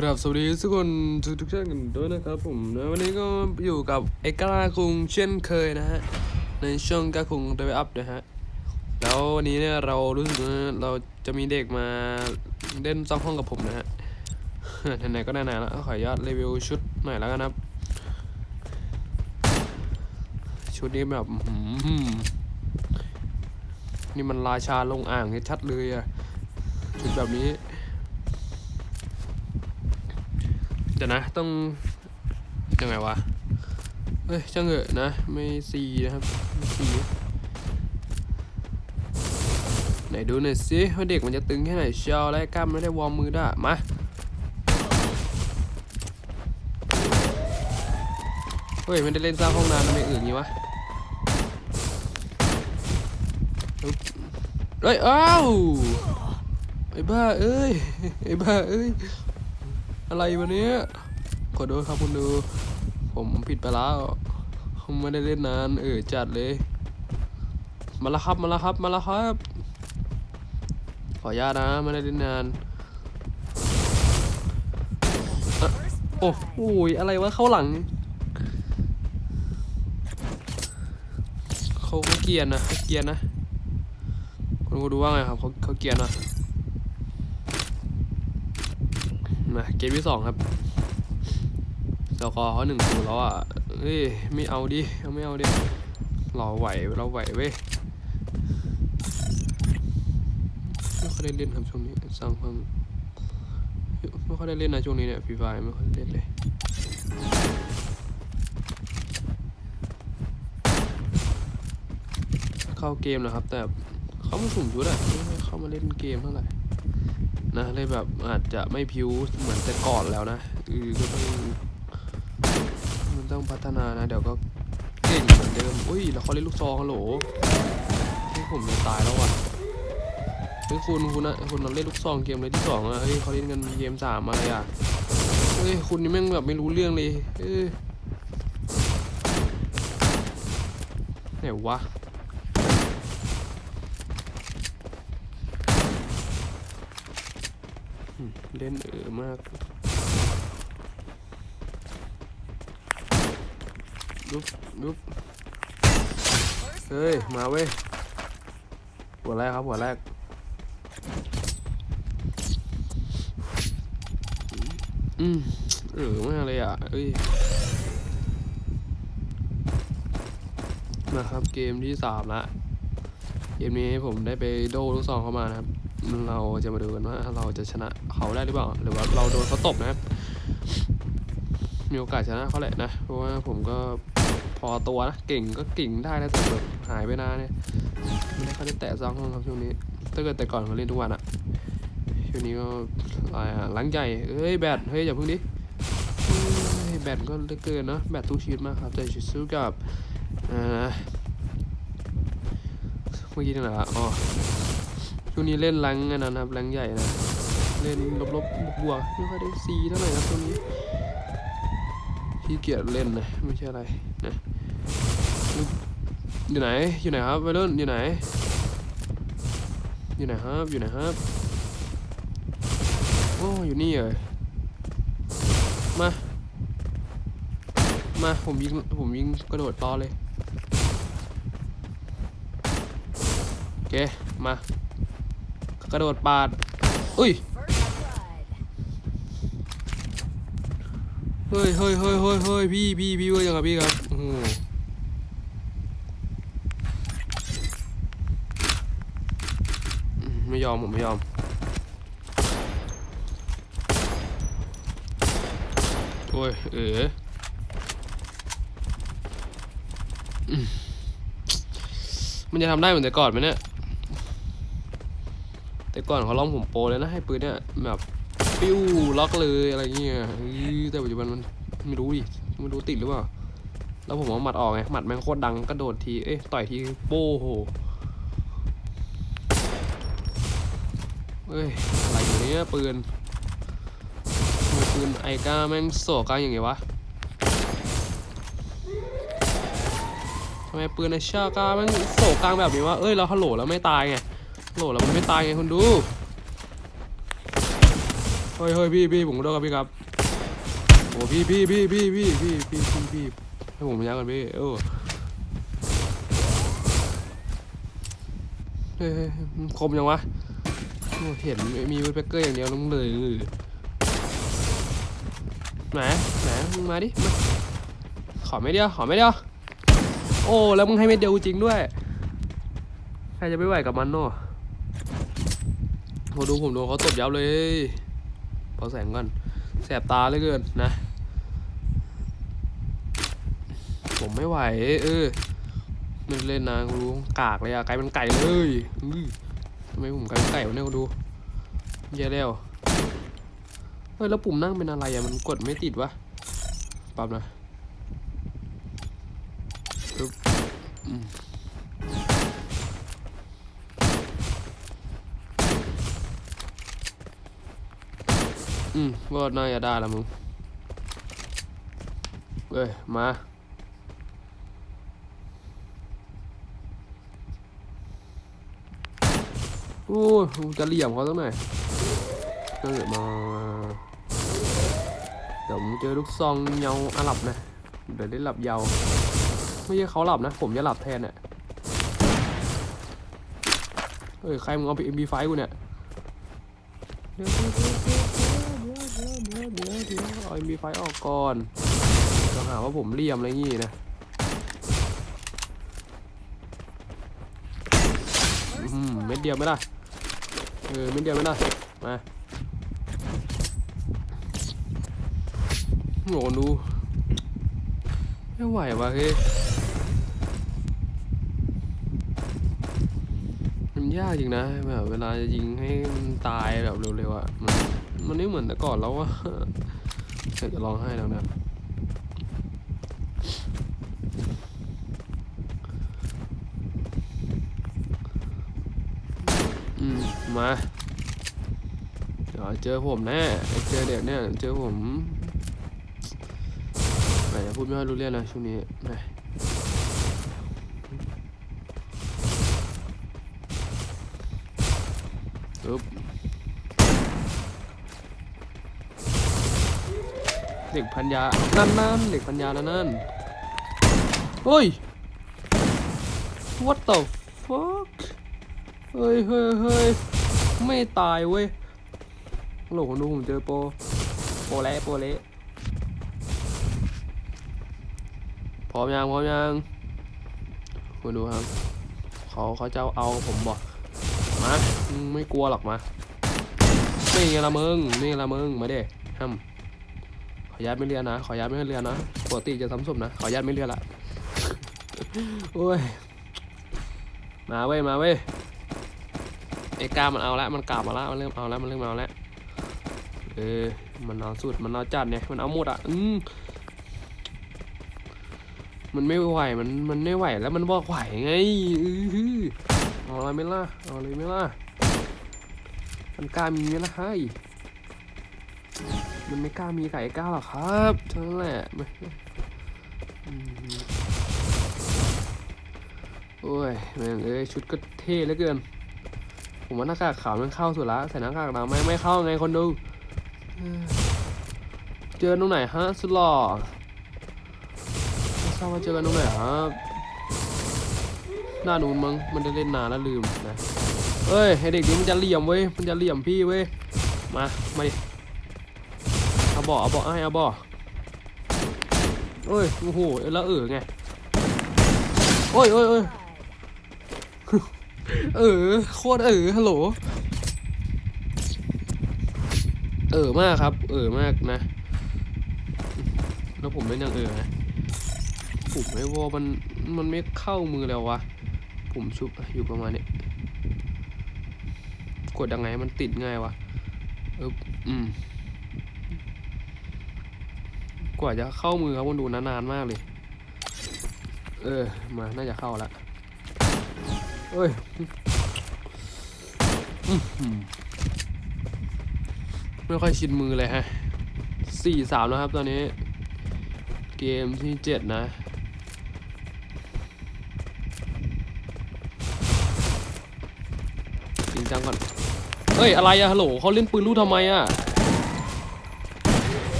ครับสวัสดีทุกคนทุกทุกท่านกันด้วยนะครับผมนะวันนี้ก็อยู่กับเอกราคุงเช่นเคยนะฮะในช่องกาคุงเดวอัพนะฮะแล้ววันนี้เนี่ยเรารู้สึกว่าเราจะมีเด็กมาเล่นซ่องห้องกับผมนะฮะไหนๆก็ไหนๆแล้วขออนุญาตรีวิวชุดหน่อยแล้วกันครับ ชุดนี้แบบนี่มันราชาลงอ่างชัดเลยอะชุดแบบนี้ เดี๋ยวนะ ต้องยังไงวะ เฮ้ยช่างเหอะนะ ไม่ซีนะครับไม่ซีไหนดูหน่อยสิว่าเด็กมันจะตึงแค่ไหนเชียวและกล้ามไม่ได้วอร์มมือด้วยมาเฮ้ยไม่ได้เล่นสร้างห้องน้ำทำไมอื่นงี้วะเฮ้ยอ้าวไอ้บ้าเอ้ยไอ้บ้าเอ้ย อะไรวะเนี้ยขอโทษครับคุณดู ผมผิดไปแล้วผมไม่ได้เล่นนาน เออจัดเลย มาแล้วครับมาแล้วครับมาแล้วครับ ขออนุญาตนะไม่ได้เล่นนานโอ้โหอะไรวะเข้าหลังเขาเขาเกียนนะเขาเกียนนะคุณดูว่าไงครับเขาเขาเกียนนะ มา เกมที่สองครับสกอร์เขาหนึ่งศูนย์แล้วอะเอ้ยไม่เอาดิเอาไม่เอาดิเราไหวเราไหวเว้ยไม่ค่อยได้เล่นครับช่วงนี้สร้างความไม่ค่อยได้เล่นนะช่วงนี้เนี่ยฟรีไฟไม่ค่อยได้เล่นเลยเข้าเกมนะครับแต่เขาไม่สุ่มชุดอะไม่เข้ามาเล่นเกมเท่าไหร่ นะเลยแบบอาจจะไม่พิวเหมือนแต่ก่อนแล้วนะเออก็ต้องมันต้องพัฒนานะ เดี๋ยวก็เก่งเหมือนเดิมอุ้ยแล้วเขาเล่นลูกซองฮัลโหลที่ผมจะตายแล้วว่ะเฮ้ยคุณคุณนะคุณเราเล่นลูกซองเกมเลยที่สองอะเฮ้ยเขาเล่นกันเกมสามอะไรอะเฮ้ยคุณนี่แม่งแบบไม่รู้เรื่องเลยเออไหนวะ เล่นเออมาก ลุบลุบเฮ้ย มาเว้ย หัวแรกครับ หัวแรกอืมเออมากเลยอะเอ้ยนะครับเกมที่สามละ เกมนี้ผมได้ไปโดลูกซองเข้ามานะครับ เราจะมาดูกันว่าเราจะชนะเขาได้หรือเปล่า หรือว่าเราโดนเขาตบนะครับ มีโอกาสชนะเขาแหละนะ เพราะว่าผมก็พอตัวนะ เก่งก็เก่งได้นะแต่แบบหายไปนานเนี่ยไม่ได้เขาได้แตะซองครับช่วงนี้ ถ้าเกิดแต่ก่อนเขาเล่นทุกวันอะช่วงนี้ก็อะไรอะหลังใหญ่เอ้ยแบตเฮ้ยอย่าเพิ่งดิเฮ้ยแบตก็เลือเกินเนอะแบตทุกชีวิตมากครับแต่สู้กับอ่าเมื่อกี้นี่แหละอ๋อ ช่วงนี้เล่นแรงอันนั้นะครับแรงใหญ่นะ เล่นลบลบบวกๆไม่ค่อยได้ซีเท่าไหร่ครับตรงนี้ขี้เกียจเล่นนะไม่ใช่อะไรนะอยู่ไหนอยู่ไหนครับวัยรุ่นอยู่ไหน อยู่ไหนครับอยู่ไหนครับโอ้อยู่นี่เลยมามาผมยิงผมยิงกระโดดต่อเลยโอเคมา กระโดดปาด อุ้ย เฮ้ยเฮ้ยเฮ้ยเฮ้ยเฮ้ยพี่พี่พี่ว่ายังไงพี่ครับโอ้โหอืมไม่ยอมผมไม่ยอมโอ้ยเออมันจะทำได้เหมือนแต่ก่อนไหมเนี่ย แต่ก่อนเขาลองผมโปรเลยนะให้ปืนเนี่ยแบบปิ้วล็อกเลยอะไรเงี้ยแต่ปัจจุบันมันไม่รู้ดิไม่รู้ติดหรือเปล่าแล้วผมเอาหมัดออกไงหมัดแม่งโคตรดังกระโดดทีเอ้ยต่อยทีโป้โหเอ้ยอะไรอยู่เนี่ยปืนปืนไอก้าแม่งโศกลางอย่างไงวะทำไมปืนไอชาก้าแม่งโศกกลางแบบนี้วะเอ้ยเราฮัลโหลแล้วไม่ตายไง โหลแล้วมันไม่ตายไงคุณดู เฮ้ยเฮ้ยพี่พี่ผมขอโทษครับพี่ครับโอ้พี่พี่พี่พี่พี่พี่พี่พี่พี่ให้ผมยักกันพี่เออเฮ้ยคมยังวะเห็นมีวูดเปกเกอร์อย่างเดียวล้วมึงเลยไหนไหนมึงมาดิมาขอไม่เดียวขอไม่เดียวโอ้แล้วมึงให้เม็ดเดียวจริงด้วยใครจะไม่ไหวกับมันเนาะ โหดูผมโดนเขาตบยับเลยพอแสงก่อนแสบตาเหลือเกินนะ ผมไม่ไหว เออไม่เล่นนะกูรู้กากเลยอะไก่เป็นไก่เลยทำไมผมกลายเป็นไก่วะเนี่ยกูดูแย่แล้วเฮ้ยแล้วปุ่มนั่งเป็นอะไรอะมันกดไม่ติดวะปรับนะปึ๊บ อืมอืมก็น่าจะได้ละมึงเอ้ย มาโอ้ยจะเหลี่ยมเขาสักหน่อยเออมาเดี๋ยวผมเจอลูกซองเงาอาหลับนะ เดี๋ยวได้หลับยาวไม่ใช่เขาหลับนะ ผมจะหลับแทนเนี่ยเฮ้ย ใครมึงเอาไป MB5 กูเนี่ยเดี๋ยว เดี๋ยวเดี๋ยวดี๋ยวเดี๋ยวเดี๋ยวเดี๋ยวเออกก่อนจะหาว่าผมเลี่ยมอะไรงี้นะอืมเม็ดเดียวไหมล่ะเออเม็ดเดียวไหมล่ะมาโหดูไม่ไหวว่ะเฮ้ยมันยากจริงนะแบบเวลาจะยิงให้มันตายแบบเร็วๆอะมัน มันไม่เหมือนแต่ก่อนแล้วว่าเสร็จจะร้องไห้แล้วเนะอืมมาเดี๋ยวเจอผมแน่เจอเด็กเนี่ยเจอผมแหมพูดไม่ค่อยรู้เรื่องนะช่วงนี้แหมปึ๊บ เด็กพันยา นั่นนั่นเด็กพันยานั่นนั่นเฮ้ย what the fuck เฮ้ยเฮ้ยเฮ้ยไม่ตายเว้ยโหลคนดูผมเจอโป โปรแล้วโปเละพร้อมยังพร้อมยังคุณดูครับเขาเขาจะเอาผมบอกมาไม่กลัวหรอกมานี่ไงละมึงนี่ไงละมึงมาเด้ฮัม ขออนุญาตไม่เรียนนะ ขออนุญาตไม่เรียนนะ ปกติจะซ้ำศพนะ ขออนุญาตไม่เรียนละ โอ้ย มาเว้ย มาเว้ยไอ้กามันเอาล้วมันกลับมาล้วมันเริ่มเอาล้วมันเริ่มเอาล้วเออ มันเอาสุด มันเอาจัดเนี่ย มันเอาหมดอะ อืมมันไม่ไหว มัน มันไม่ไหว แล้วมันบอกไหวไงอือเอาอะไรไม่ล่ะ เอาอะไรไม่ล่ะ มันกล้ามีไหมล่ะเฮ้ มันไม่กล้ามีไก่กล้าหรอกครับเท่านั้นแหละม่อืมโอ้ยแม่งเอ้ยชุดก็เท่เหลือเกิน ผมว่าหน้ากากขาวมันเข้าสุดละใส่หน้ากากดำไม่ไม่เข้าไงคนดูเจอตรงไหนฮะสุดหล่อไม่ทราบว่าเจอกันตรงไหนครับหน้านูนมั้งมันได้เล่นนานแล้วลืมนะเอ้ยไอเด็กนี้มันจะเหลี่ยมเว้ยมันจะเหลี่ยมพี่เว้ยมามาดิเอา บ่อเอาบ่อให้เอาบ่อเอ้ยโอ้โหแล้วเออไงโอ้ยโอ้ยโอ้ยเออโคตรเออฮัลโหลเออมากครับ เออมากนะ แล้วผมเล่นยังเออนะผมไม่วอมันมันไม่เข้ามือแล้ววะผมชุบอยู่ประมาณนี้กดยังไงมันติดง่ายวะเอออืม ว่าจะเข้ามือครับมันดูนานๆมากเลย เออ มาน่าจะเข้าละเอ้ยไม่ค่อยชินมือเลยฮะสี่สามแล้วครับตอนนี้ เกมที่เจ็ดนะจริงจังก่อนเฮ้ย อะไรอะฮัลโหลเขาเล่นปืนลูกทำไมอะ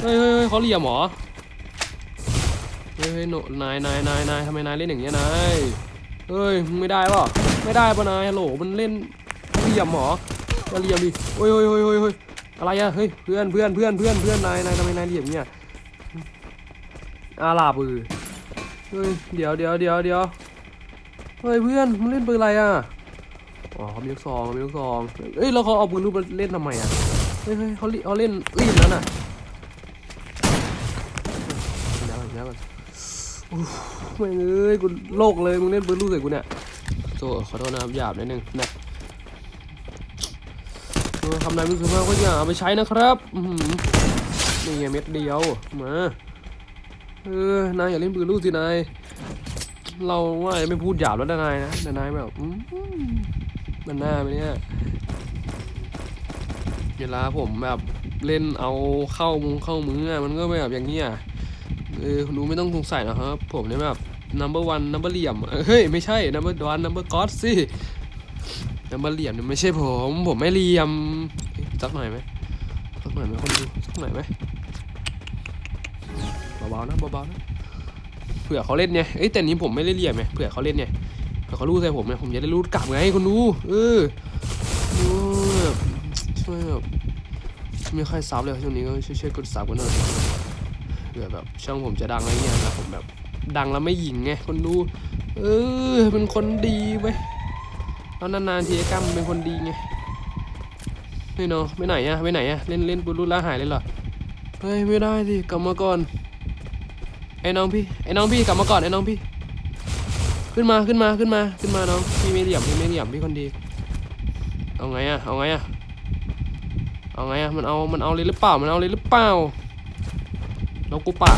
เฮ้ยเฮ้ยเขาเหลี่ยมเหรอ เฮ้ยเฮ้ยโนนายนายนายนายทำไมนายเล่นอย่างเงี้ยนายเฮ้ยมึงไม่ได้ป่ะไม่ได้ป่ะนายฮัลโหลมันเล่นเหลี่ยมเหรอมาเหลี่ยมดิโอ้ยโอ้ยโอ้ยโอ้ยอ้ยอะไรอะเฮ้ยเพื่อนเพื่อนเพื่อนเพื่อนเพื่อนนายนายทำไมนายเหลี่ยมเนี่ยอาลาบือเฮ้ยเดี๋ยวเดี๋ยวเดี๋ยวเดี๋ยวเฮ้ยเพื่อนมึงเล่นปืนอะไรอะอ๋อเขามีลูกซองเขามีลูกซองเอ้ยแล้วเขาเอาปืนลูกมาเล่นทำไมอะเฮ้ยเขาเล่นเขาเล่นเอ้ยอย่างนั้นอะเดี๋ยวก่อนเดี๋ยวก่อน ไม่เอ้ยกูโลกเลยมึงเล่นปืนลูกใส่กูเนี่ยโทษขอโทษนะครับหยาบนิดนึงนะเออคำนายไม่สุภาพก็อย่าเอาไปใช้นะครับนี่เม็ดเดียวมาเออนายอย่าเล่นปืนลูกสินายเราว่าไม่พูดหยาบแล้วนะนายนะแต่นายแบบมันหน้าไปเนี่ยเวลาผมแบบเล่นเอาเข้ามุงเข้ามืออะมันก็แบบอย่างเงี้ย เออคุณดูไม่ต้องสงสัยนะครับ ผมเนี่ยแบบ number one number เหลี่ยมเฮ้ยไม่ใช่ number one number god สิ number เหลี่ยมเนี่ยไม่ใช่ผม ผมไม่เหลี่ยมสักหน่อยไหมสักหน่อยไหมคนดูสักหน่อยไหมเบาๆนะเบาๆนะเผื่อเขาเล่นไงเอ้ยแต่นี้ผมไม่ได้เหลี่ยมไงเผื่อเขาเล่นไงเผื่อเขารู้ใส่ผมไงผมจะได้รู้กลับไงคนดูเออดูแบบช่วยแบบไม่ค่อยซับเลยช่วงนี้ก็ช่วยๆกดซับกันหน่อย เผื่อแบบช่องผมจะดังอะไรเงี้ยนะผมแบบดังแล้วไม่หยิงไงคนดูเออเป็นคนดีเว้ยแล้วนานๆทีไอ้กัมเป็นคนดีไงไม่เนาะไปไหนอะไปไหนอะเล่นเล่นปุรุษละหายเลยเหรอเฮ้ยไม่ได้สิกลับมาก่อนไอ้น้องพี่ไอ้น้องพี่กลับมาก่อนไอ้น้องพี่ ขึ้นมาขึ้นมาขึ้นมาขึ้นมาน้องพี่ไม่เหลี่ยมพี่ไม่เหลี่ยมพี่คนดี เอาไงอะเอาไงอะเอาไงอะมันเอามันเอาเลยหรือเปล่ามันเอาเลยหรือเปล่า น้องกูปะ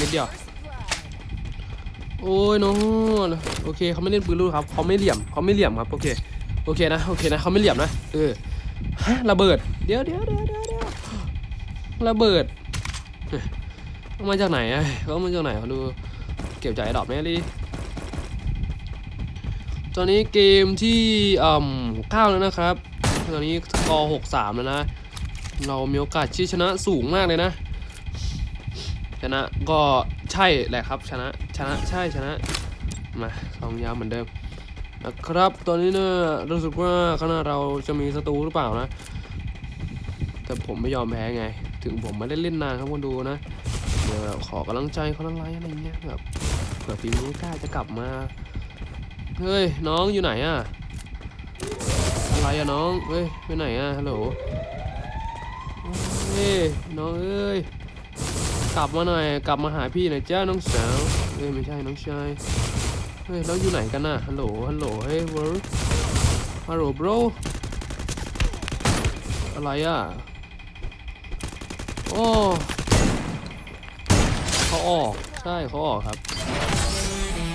นิดเดียว โอ้ยน้องโอเคเขาไม่เล่นปืนลูกครับเขาไม่เหลี่ยมเขาไม่เหลี่ยมครับโอเคโอเคนะโอเคนะเขาไม่เหลี่ยมนะเออฮะระเบิดเดี๋ยวเดี๋ยวเดี๋ยวเดี๋ยวระเบิดเอามาจากไหนอะเขาเอามาจากไหนเขาดูเก็บจากไอ้ดอกแม่ดิตอนนี้เกมที่อ่าเก้าแล้วนะครับ ตอนนี้กอหกสามแล้วนะ เรามีโอกาสที่ชนะสูงมากเลยนะ ชนะก็ใช่แหละครับ ชนะชนะใช่ชนะมาสองยาวเหมือนเดิมนะครับตอนนี้เนี่ยรู้สึกว่าคณะเราจะมีศัตรูหรือเปล่านะ แต่ผมไม่ยอมแพ้ไง ถึงผมไม่ได้เล่นนานครับคนดูนะเดี๋ยวขอกำลังใจคนละไลอะไรเงี้ยแบบเผื่อปีนี้กล้าจะกลับมาเฮ้ยน้องอยู่ไหนอะอะไรอะน้องเฮ้ยไปไหนอะฮัลโหลเฮ้ยน้องเอ้ย กลับมาหน่อย กลับมาหาพี่หน่อยจ้าน้องสาวเอ้ยไม่ใช่น้องชายเฮ้ยแล้วอยู่ไหนกันน่ะฮัลโหลฮัลโหลเฮ้ยเวิร์ฮัลโหล bro อะไรอะโอ้เขาออกใช่เขาออกครับ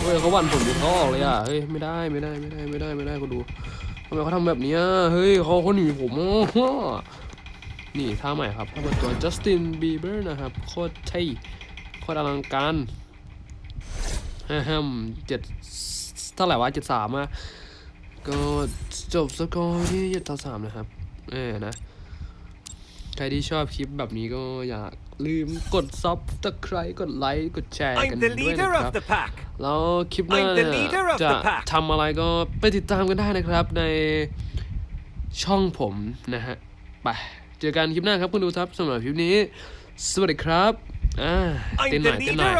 เฮ้ยเขาหวันผมอยู่เขาออกเลยอะเฮ้ยไม่ได้ไม่ได้ไม่ได้ไม่ได้ไม่ได้เขาดูทำไมเขาทำแบบนี้เฮ้ยเขาเขาหนีผมอะ นี่ท่าใหม่ครับท่าเปิดตัวจัสตินบีเบอร์นะครับ โคตรเท่โคตรอลังการฮ่าฮัมเจ็ดเท่าไหร่วะเจ็ดสามอะก็จบสกอร์ที่เจ็ดต่อสามนะครับ เออนะ ใครที่ชอบคลิปแบบนี้ก็อย่าลืมกดซับตะไคร้กดไลค์กดแชร์กัน I'm ด้ the วยนะ leader ครับ of the pack. แล้วคลิปหน้า I'm the leader of จะ the pack ทำอะไรก็ไปติดตามกันได้นะครับในช่องผมนะฮะ ไป เจอกันคลิปหน้าครับคุณดูครับสำหรับคลิปนี้ สวัสดีครับอ่าเต้น I'm หน่ the อยเต้นหน่อย